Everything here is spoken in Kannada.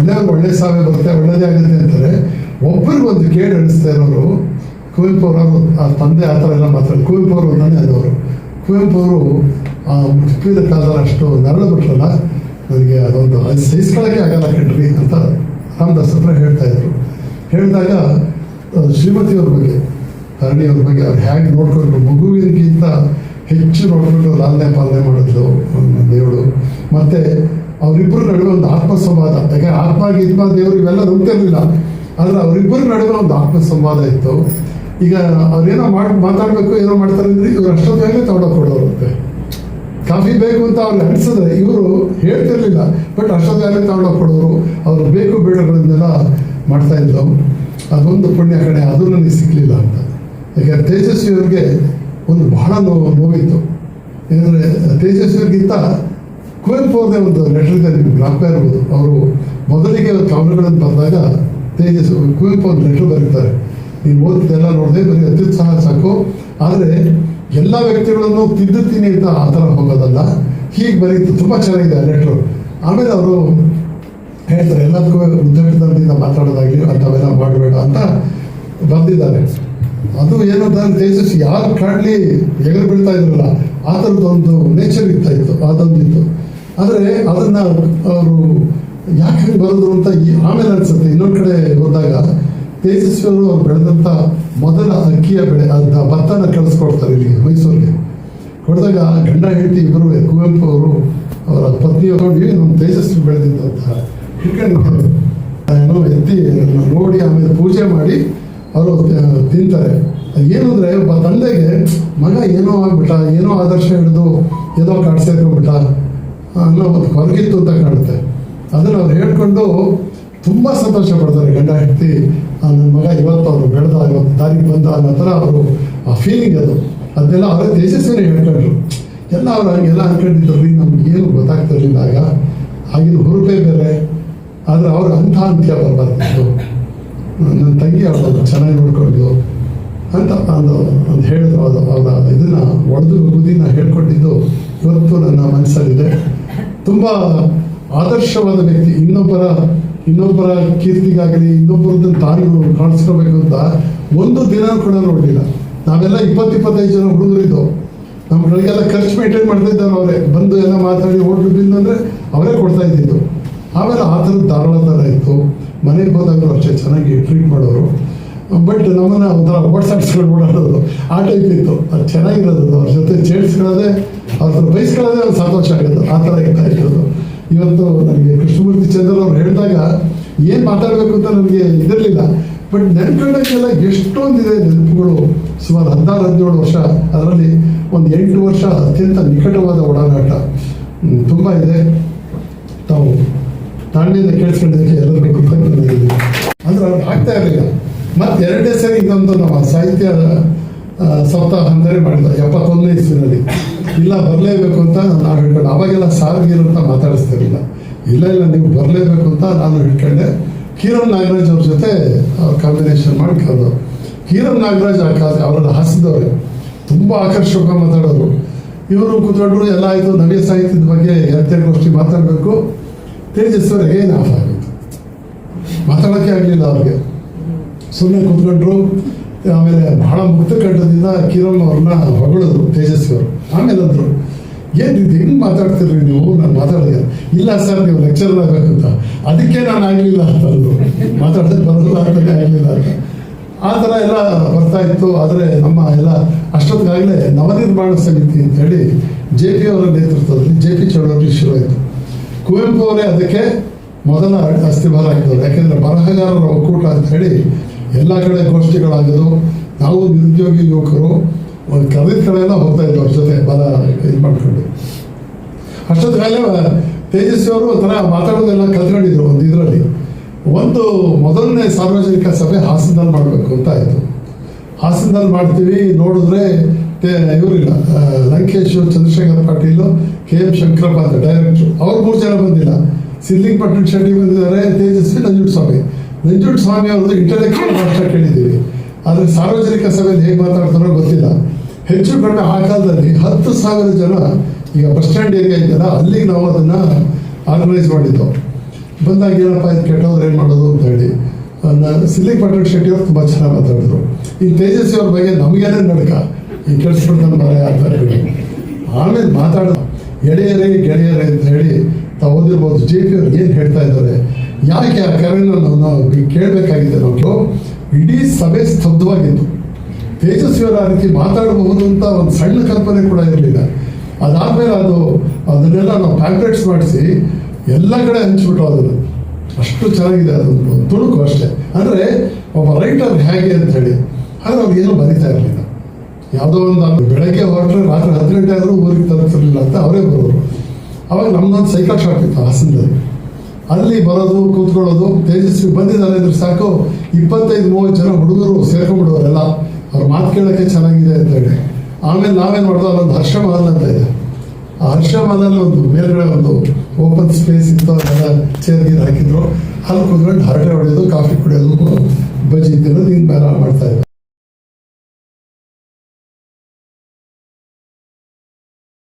ಒಳ್ಳೆಯವ್ರಿಗೆ ಒಳ್ಳೆ ಸಾವೆ ಬರುತ್ತೆ, ಒಳ್ಳೇದೇ ಆಗುತ್ತೆ ಅಂತಾರೆ ಒಬ್ಬರಿಗೊಂದು ಕೇಳಿ ಅನಿಸ್ತಾ ಇರೋರು ಕುವೆಂಪು ಅವರು, ಆ ತಂದೆ ಆ ಥರ ಎಲ್ಲ ಮಾತಾಡಿ ಕುವೆಂಪು ಅವರು ಒಂದನೇ ಆದವರು ಕುವೆಂಪು ಅವರು, ಆ ಮುಪ್ಪಿದ ಕಾಲದಲ್ಲಿ ಅಷ್ಟು ನರಳು ಬಿಟ್ರಲ್ಲ ನನಗೆ ಅದೊಂದು ಅದು ಸಹಿಸ್ಕೊಳ್ಳೋಕ್ಕೆ ಆಗಲ್ಲ ಕಣ್ರಿ ಅಂತ ರಾಮದಾಸ್ ಹತ್ರ ಹೇಳ್ತಾ ಇದ್ರು. ಹೇಳಿದಾಗ ಶ್ರೀಮತಿಯವ್ರ ಬಗ್ಗೆ ಹರಣಿಯವ್ರ ಬಗ್ಗೆ ಅವ್ರು ಹೇಗೆ ನೋಡ್ಕೊಂಡ್ರು ಮಗುವಿನಗಿಂತ ಹೆಚ್ಚು ನೋಡ್ಕೊಂಡು ಲಾಲನೆ ಪಾಲನೆ ಮಾಡಿದ್ಲು ದೇವಳು ಮತ್ತೆ ಅವರಿಬ್ಬರು ನಡುವೆ ಒಂದು ಆತ್ಮ ಗೀತ್ಮ ದೇವರು? ಇವೆಲ್ಲ ನಂಬ್ತಿರ್ಲಿಲ್ಲ. ಆದ್ರೆ ಅವರಿಬ್ಬರ ನಡುವೆ ಒಂದು ಆತ್ಮ ಸಂವಾದ ಇತ್ತು. ಈಗ ಅವ್ರೇನೋ ಮಾಡಿ, ಮಾತಾಡಬೇಕು, ಏನೋ ಮಾಡ್ತಾರೆ ಅಂದ್ರೆ ಇವ್ರು ಅಷ್ಟೊತ್ತಾಗಲೇ ತಗೊಂಡೋಗಿ ಕೊಡೋರಂತೆ ಕಾಫಿ ಬೇಕು ಅಂತ ಅವ್ರು ಅನಿಸಿದ್ರೆ ಇವರು ಹೇಳ್ತಿರ್ಲಿಲ್ಲ. ಬಟ್ ಅಷ್ಟೊತ್ತಾಗಲೇ ತಗೊಂಡೋಗಿ ಕೊಡೋರು, ಅವ್ರು ಬೇಕು ಬೇಡಗಳನ್ನೆಲ್ಲ ಮಾಡ್ತಾ ಇದ್ರು. ಅದೊಂದು ಪುಣ್ಯ ಕಡೆ ಅದು ನನಗೆ ಸಿಕ್ಕಲಿಲ್ಲ ಅಂತ. ಯಾಕಂದ್ರೆ ತೇಜಸ್ವಿ ಅವ್ರಿಗೆ ಒಂದು ಬಹಳ ನೋವು, ನೋವಿತ್ತು. ಏನಂದರೆ ತೇಜಸ್ವಿಗಿಂತ ಕುವೆಂಪು ಅವ್ರದೇ ಒಂದು ಲೆಟರ್ ಇದೆ ನಿಮ್ಗೆ ಜ್ಞಾಪಕ ಇರ್ಬೋದು. ಅವರು ಮೊದಲಿಗೆ ಕವನಗಳನ್ನು ಬಂದಾಗ ತೇಜಸ್ ಕುವೆಂಪು ಒಂದು ಲೆಟ್ರ್ ಬರೀತಾರೆ. ನೀವು ಓದಿದ್ದೆಲ್ಲ ನೋಡಿದೆ ಬರೀ ಅತ್ಯುತ್ಸಾಹ ಸಾಕು. ಆದರೆ ಎಲ್ಲ ವ್ಯಕ್ತಿಗಳನ್ನು ತಿದ್ದುತ್ತೀನಿ ಅಂತ ಆ ಥರ ಹೋಗೋದಲ್ಲ. ಹೀಗೆ ಬರೀತು. ತುಂಬ ಚೆನ್ನಾಗಿದೆ ಆ ಲೆಟ್ರು ಆಮೇಲೆ ಅವರು ಹೇಳ್ತಾರೆ, ಎಲ್ಲದಕ್ಕೂ ಉದ್ಯೋಗದಿಂದ ಮಾತಾಡೋದಾಗಲಿ ಅಂಥವೆಲ್ಲ ಮಾಡಬೇಡ ಅಂತ ಬಂದಿದ್ದಾರೆ. ಅದು ಏನು ಅಂತ ತೇಜಸ್ ಯಾರು ಕಾಡಲಿ ಎಗರು ಬೀಳ್ತಾ ಇದ್ರಲ್ಲ, ಆ ಥರದ್ದೊಂದು ನೇಚರ್ ಇರ್ತಾ ಇತ್ತು, ಅದೊಂದಿತ್ತು. ಆದರೆ ಅದನ್ನು ಅವರು ಹಂಗೆ ಬರೋದು ಅಂತ ಆಮೇಲೆ ಅನ್ಸುತ್ತೆ ಇನ್ನೊಂದು ಕಡೆ ಹೋದಾಗ ತೇಜಸ್ವಿ ಅವರು ಬೆಳೆದಂಥ ಮೊದಲ ಅಕ್ಕಿಯ ಬೆಳೆ ಅಂತ ಭತ್ತನ ಕಳಿಸ್ಕೊಡ್ತಾರೆ ಇಲ್ಲಿ ಮೈಸೂರಿಗೆ. ಹೊಡೆದಾಗ ಗಂಡ ಹೆಂಡತಿ ಇಬ್ಬರು, ಕುವೆಂಪು ಅವರು ಅವರ ಪತ್ನಿ ನೋಡಿ ನಮ್ಮ ತೇಜಸ್ವಿ ಬೆಳೆದಿದ್ದಂತ ಹಿಡ್ಕೊಂಡು ಏನೋ ಎತ್ತಿ ನೋಡಿ, ಆಮೇಲೆ ಪೂಜೆ ಮಾಡಿ ಅವರು ತಿಂತಾರೆ. ಏನು ಅಂದರೆ, ಒಬ್ಬ ತಂದೆಗೆ ಮಗ ಏನೋ ಆಗ್ಬಿಟ್ಟ, ಏನೋ ಆದರ್ಶ ಹಿಡಿದು, ಏನೋ ಬಿಟ್ಟ ಅನ್ನೋ ಒಂದು ಹೊರಗಿತ್ತು ಅಂತ ಕಾಣುತ್ತೆ. ಅದನ್ನು ಅವ್ರು ಹೇಳ್ಕೊಂಡು ತುಂಬ ಸಂತೋಷ ಪಡ್ತಾರೆ, ಗಂಡ, ಹೆಂಡತಿ. ನನ್ನ ಮಗ ಇವತ್ತು ಅವರು ಬೆಳೆದ, ಇವತ್ತು ದಾರಿಗೆ ಬಂದ ಅನ್ನೋ ಥರ ಅವರು ಆ ಫೀಲಿಂಗ್ ಅದು. ಅದನ್ನೆಲ್ಲ ಅವರೇ ತೇಜಸ್ವಿನೇ ಹೇಳ್ಕೊಂಡ್ರು. ಎಲ್ಲ ಅವ್ರು ಹಂಗೆಲ್ಲ ಅನ್ಕೊಂಡಿದ್ರು ರೀ ನಮ್ಗೆ ಏನು ಗೊತ್ತಾಗ್ತಿರ್ಲಿಲ್ಲ ಆಗ. ಆಗಿನ ಹುರುಪೇ ಬೇರೆ. ಆದರೆ ಅವ್ರು ಅಂಥ ಅಂತ್ಯ ಬರಬಾರ್ದು ನನ್ನ ತಂಗಿ ಅವಳು ಚೆನ್ನಾಗಿ ನೋಡ್ಕೊಂಡು ಅಂತ ಒಂದು ಒಂದು ಹೇಳಿದ್ರು. ಅದು ಅವರ ಇದನ್ನು ಒಡೆದು ಬುದ್ಧಿನ ಹೇಳ್ಕೊಂಡಿದ್ದು ಇವತ್ತು ನನ್ನ ಮನಸ್ಸಲ್ಲಿದೆ. ತುಂಬ ಆದರ್ಶವಾದ ವ್ಯಕ್ತಿ, ಇನ್ನೊಬ್ಬರ ಇನ್ನೊಬ್ಬರ ಕೀರ್ತಿಗಾಗಲಿ ಇನ್ನೊಬ್ಬರದ್ದು ತಾನು ಕಾಣಿಸ್ಕೋಬೇಕು ಅಂತ ಒಂದು ದಿನ ಕೂಡ ನೋಡಲಿಲ್ಲ. ನಾವೆಲ್ಲ ಇಪ್ಪತ್ತು ಇಪ್ಪತ್ತೈದು ಜನ ಹುಡುಗರಿದ್ದು ನಮ್ಮಗಳಿಗೆಲ್ಲ ಖರ್ಚು ಮೇಂಟೈನ್ ಮಾಡ್ತಾ ಇದ್ದಾರೆ ಅವರೇ. ಬಂದು ಎಲ್ಲ ಮಾತಾಡಿ ಹೋಟ್ಲು ಬಿಲ್ ಅಂದರೆ ಅವರೇ ಕೊಡ್ತಾ ಇದ್ದಿದ್ದು. ಆಮೇಲೆ ಆ ಥರದ ಧಾರಾಳ ಥರ ಇತ್ತು. ಮನೆಗೆ ಬಂದಾಗ ಅಷ್ಟೇ ಚೆನ್ನಾಗಿ ಟ್ರೀಟ್ ಮಾಡೋರು. ಬಟ್ ನಮ್ಮನ್ನ ಒಂಥರ ವಾಟ್ಸಾಪ್ಸ್ಗಳು ಓಡಾಡೋದು ಆ ಟೈಪ್ ಇತ್ತು. ಅದು ಚೆನ್ನಾಗಿರೋದು. ಅವ್ರ ಜೊತೆ ಚೇಡ್ಸ್ಕೊಳ್ಳೋದೇ ಅವ್ರ ಬೈಸ್ಕೊಳ್ಳೋದೇ ಒಂದು ಸಂತೋಷ ಆಗೋದು ಆ ಥರ ಇರ್ತಾ ಇರೋದು ಇವತ್ತು ನನಗೆ ಕೃಷ್ಣಮೂರ್ತಿ ಚಂದ್ರ ಅವ್ರು ಹೇಳಿದಾಗ ಏನು ಮಾತಾಡಬೇಕು ಅಂತ ನನಗೆ ಇದಿರಲಿಲ್ಲ. ಬಟ್ ನೆನ್ಕೊಂಡಾಗೆಲ್ಲ ಎಷ್ಟೊಂದಿದೆ ನೆನಪುಗಳು. ಸುಮಾರು ಹದಿನಾರು, ಹದಿನೇಳು ವರ್ಷ. ಅದರಲ್ಲಿ ಒಂದು ಎಂಟು ವರ್ಷ ಅತ್ಯಂತ ನಿಕಟವಾದ ಒಡನಾಟ. ತುಂಬ ಇದೆ. ತಾವು ತಾಳ್ಮೆಯಿಂದ ಕೇಳಿಸ್ಕೊಂಡಿದ್ದಕ್ಕೆ ಎಲ್ಲರಿಗೂ ಕೃತಜ್ಞತೆ ಅಂದ್ರೆ ಅವ್ರು ಆಗ್ತಾ ಇರಲಿಲ್ಲ. ಮತ್ತೆ ಎರಡನೇ ಸರಿ ಇದೊಂದು ನಮ್ಮ ಸಾಹಿತ್ಯ ಸಪ್ತಾಹ ಅಂದರೆ ಮಾಡಿದ ಎಪ್ಪತ್ತೊಂದನೇ ಇಸ್ವಿನಲ್ಲಿ. ಇಲ್ಲ, ಬರಲೇಬೇಕು ಅಂತ ನಾನು ಹಿಡ್ಕೊಂಡು ಅವಾಗೆಲ್ಲ ಸಾರ್ಗೀರು ಅಂತ ಮಾತಾಡಿಸ್ತಿರಲಿಲ್ಲ. ಇಲ್ಲ ಇಲ್ಲ, ನೀವು ಬರಲೇಬೇಕು ಅಂತ ನಾನು ಹಿಡ್ಕೊಂಡೆ ಕಿರಣ್ ನಾಗರಾಜ್ ಅವ್ರ ಜೊತೆ ಕಾಂಬಿನೇಷನ್ ಮಾಡಿ ಕರೆದು. ಕಿರಣ್ ನಾಗರಾಜ್ ಆ ಕಾಲ ಅವರನ್ನ ಹಾಸಿದವ್ರೆ. ತುಂಬ ಆಕರ್ಷಕ ಮಾತಾಡೋರು. ಇವರು ಕೂತ್ಕೊಂಡ್ರು, ಎಲ್ಲ ಆಯಿತು, ನವ್ಯ ಸಾಹಿತ್ಯದ ಬಗ್ಗೆ ಗೋಷ್ಠಿ ಮಾತಾಡಬೇಕು. ತೇಜಸ್ವರ ಏನು ಆಫ್ ಆಗಿತ್ತು? ಮಾತಾಡೋಕ್ಕೆ ಆಗಲಿಲ್ಲ ಅವ್ರಿಗೆ. ಸುಮ್ಮನೆ ಕೂತ್ಕೊಂಡ್ರು. ಆಮೇಲೆ ಬಹಳ ಮುಕ್ತ ಕಟ್ಟದಿಂದ ಕಿರಣ್ ಅವ್ರನ್ನ ಹೊಗಳಿದ್ರು ತೇಜಸ್ವಿ ಅವರು ಆಮೇಲೆ ಅಂದರು ಏನು ಇದು ಹೆಂಗೆ ಮಾತಾಡ್ತಿರ್ರಿ ನೀವು? ನಾನು ಮಾತಾಡಿದೆ, ಇಲ್ಲ ಸರ್, ನೀವು ಲೆಕ್ಚರ್ ಆಗಬೇಕಂತ. ಅದಕ್ಕೆ ನಾನು ಆಗಲಿಲ್ಲ, ಅಂತ ಅಂದರು. ಮಾತಾಡೋದಕ್ಕೆ ಬರಲ್ಲ ಅಂತಲೇ ಆಗಲಿಲ್ಲ ಅಂತ. ಆ ಥರ ಎಲ್ಲ ಬರ್ತಾ ಇತ್ತು. ಆದರೆ ನಮ್ಮ ಎಲ್ಲ ಅಷ್ಟೊತ್ತಿಗಾಗಲೇ ನವನಿರ್ಮಾಣ ಸಮಿತಿ ಅಂತ ಹೇಳಿ ಜೆ ಪಿ ಅವರ ನೇತೃತ್ವದಲ್ಲಿ ಜೆ ಪಿ ಚಳವಳಿ ಶುರುವಾಯಿತು. ಕುವೆಂಪು ಅವರೇ ಅದಕ್ಕೆ ಮೊದಲ ಅಸ್ಥಿಭಾರ ಆಗ್ತದೆ ಯಾಕೆಂದರೆ ಬರಹಗಾರರ ಒಕ್ಕೂಟ ಅಂತ ಹೇಳಿ ಎಲ್ಲ ಕಡೆ ಗೋಷ್ಠಿಗಳಾಗೋದು ನಾವು ನಿರುದ್ಯೋಗಿ ಯುವಕರು, ಒಂದು ಕರೆದ ಕಡೆ ಎಲ್ಲ ಹೋಗ್ತಾ ಇದ್ವಿ ಅವ್ರ ಜೊತೆ ಬಲ ಇದು ಮಾಡ್ಕೊಂಡು. ಅಷ್ಟೊತ್ತಿಗಾಗಲೇ ತೇಜಸ್ವಿ ಅವರು ಒಂಥರ ಮಾತಾಡೋದೆಲ್ಲ ಕಲ್ತ್ಕೊಂಡಿದ್ರು ಒಂದು ಇದರಲ್ಲಿ. ಒಂದು ಮೊದಲನೇ ಸಾರ್ವಜನಿಕ ಸಭೆ ಹಾಸನದಲ್ಲಿ ಮಾಡಬೇಕು ಅಂತ ಆಯಿತು ಹಾಸನದಲ್ಲಿ ಮಾಡ್ತೀವಿ, ನೋಡಿದ್ರೆ ಇವರಿಲ್ಲ ಲಂಕೇಶ್, ಚಂದ್ರಶೇಖರ್ ಪಾಟೀಲು, ಕೆ, ಎಂ ಶಂಕರಪ್ಪ ಅಂತ ಡೈರೆಕ್ಟ್ರು. ಅವ್ರು ಮೂರು ಜನ ಬಂದಿಲ್ಲ. ಸಿಲ್ಲಿಂಗ್ ಶೆಟ್ಟಿ ಬಂದಿದ್ದಾರೆ, ತೇಜಸ್ವಿ ನಂಜುಂಡ ನಂಜುಂಡ ಸ್ವಾಮಿ ಅವ್ರದ್ದು ಇಂಟೆಲೆಕ್ಚುವಲ್ ಭಾಷಣ ಕೇಳಿದ್ದೀವಿ. ಆದರೆ ಸಾರ್ವಜನಿಕ ಸಭೆಯಲ್ಲಿ ಹೇಗೆ ಮಾತಾಡ್ತಾರೋ ಗೊತ್ತಿಲ್ಲ. ಹೆಚ್ಚು ಕಡಿಮೆ ಆ ಕಾಲದಲ್ಲಿ ಹತ್ತು ಸಾವಿರ ಜನ ಈಗ ಬಸ್ ಸ್ಟ್ಯಾಂಡ್ ಏರಿಯಾ ಇದೆಯಲ್ಲ ಅಲ್ಲಿಗೆ ನಾವು ಅದನ್ನು ಆರ್ಗನೈಸ್ ಮಾಡಿದ್ದು. ಬಂದಾಗ ಏನಪ್ಪ, ಇದು ಕೆಟ್ಟವ್ರು ಏನು ಮಾಡೋದು ಅಂತ ಹೇಳಿ. ಸಿಲ್ಲಿ ಪಟ್ಟಣ ಶೆಟ್ಟಿ ಅವ್ರು ತುಂಬ ಚೆನ್ನಾಗಿ ಮಾತಾಡಿದ್ರು. ಈ ತೇಜಸ್ವಿ ಅವ್ರ ಬಗ್ಗೆ ನಮಗೇನೇ ನಡಕ. ಈ ಕೆಲ್ಸಬಿಡ್ತಾನೆ ಮರ ಅಂತ ಹೇಳಿ ಆಮೇಲೆ ಮಾತಾಡ ಎಳೆಯರೇ ಗೆಳೆಯರೇ ಅಂತ ಹೇಳಿ ತಾವು ಓದಿರ್ಬೋದು. ಜೆ ಪಿ ಅವ್ರು ಏನು ಹೇಳ್ತಾ ಇದ್ದಾರೆ? ಯಾಕೆ ಆ ಕರೆಯನ್ನು ನಾವು ಕೇಳಬೇಕಾಗಿದೆ ನಾವು ಇಡೀ ಸಭೆ ಸ್ತಬ್ಧವಾಗಿತ್ತು. ತೇಜಸ್ವಿಯವರು ಆ ರೀತಿ ಮಾತಾಡಬಹುದು ಅಂತ ಒಂದು ಸಣ್ಣ ಕಲ್ಪನೆ ಕೂಡ ಇರಲಿಲ್ಲ. ಅದಾದಮೇಲೆ ಅದು ಅದನ್ನೆಲ್ಲ ನಾವು ಪ್ಯಾಂಪ್ಲೆಟ್ಸ್ ಮಾಡಿಸಿ ಎಲ್ಲ ಕಡೆ ಹಂಚ್ಬಿಟ್ಟು ಅದನ್ನು. ಅಷ್ಟು ಚೆನ್ನಾಗಿದೆ ಅದೊಂದು ತುಣುಕು ಅಷ್ಟೇ. ಅಂದರೆ ಒಬ್ಬ ರೈಟರ್ ಹೇಗೆ ಅಂತ ಹೇಳಿ ಆದರೆ ಅವ್ರು ಏನು ಬರಿತಾ ಇರಲಿಲ್ಲ. ಯಾವುದೋ ಒಂದು ಬೆಳಗ್ಗೆ ಹೊರಟ್ರೆ ರಾತ್ರಿ ಹತ್ತು ಗಂಟೆ ಆದರೂ ಊರಿಗೆ ತಲುಪಿಸಿರಲಿಲ್ಲ ಅಂತ ಅವರೇ ಬರೋರು. ಅವಾಗ ನಮ್ದೊಂದು ಸೈಕಲ್ ಶಾಪ್ ಇತ್ತು ಹಾಸನದಲ್ಲಿ. ಅಲ್ಲಿ ಬರೋದು, ಕೂತ್ಕೊಳ್ಳೋದು ತೇಜಸ್ವಿ ಬಂದಿದ್ದಾರೆ ಅಂದ್ರೆ ಸಾಕು. ಇಪ್ಪತ್ತೈದು, ಮೂವತ್ತು ಜನ ಹುಡುಗರು ಸೇರ್ಕೊಂಡ್ಬಿಡೋರೆಲ್ಲ ಅವ್ರ ಮಾತು ಕೇಳೋಕ್ಕೆ ಚೆನ್ನಾಗಿದೆ ಅಂತ ಹೇಳಿ. ಆಮೇಲೆ ನಾವೇನು ಮಾಡ್ತೋ ಅಲ್ಲೊಂದು ಹರ್ಷ ಮಹಲ್ ಅಂತ ಇದೆ. ಆ ಹರ್ಷ ಮಹಲಲ್ಲಿ ಒಂದು ಮೇಲ್ಗಡೆ ಒಂದು ಓಪನ್ ಸ್ಪೇಸ್ ಇತ್ತು, ಅದೆಲ್ಲ ಚೇರ್ ಗೀರ್ ಹಾಕಿದ್ರು. ಅಲ್ಲಿ ಕುತ್ಕೊಂಡು ಹರಟೆ ಹೊಡೆಯೋದು, ಕಾಫಿ ಕುಡಿಯೋದು, ಬಜ್ಜಿ ತಿನ್ನೋದು ಹಿಂಗೆ ಬೇರೆ ಮಾಡ್ತಾ ಇದ್ದೆ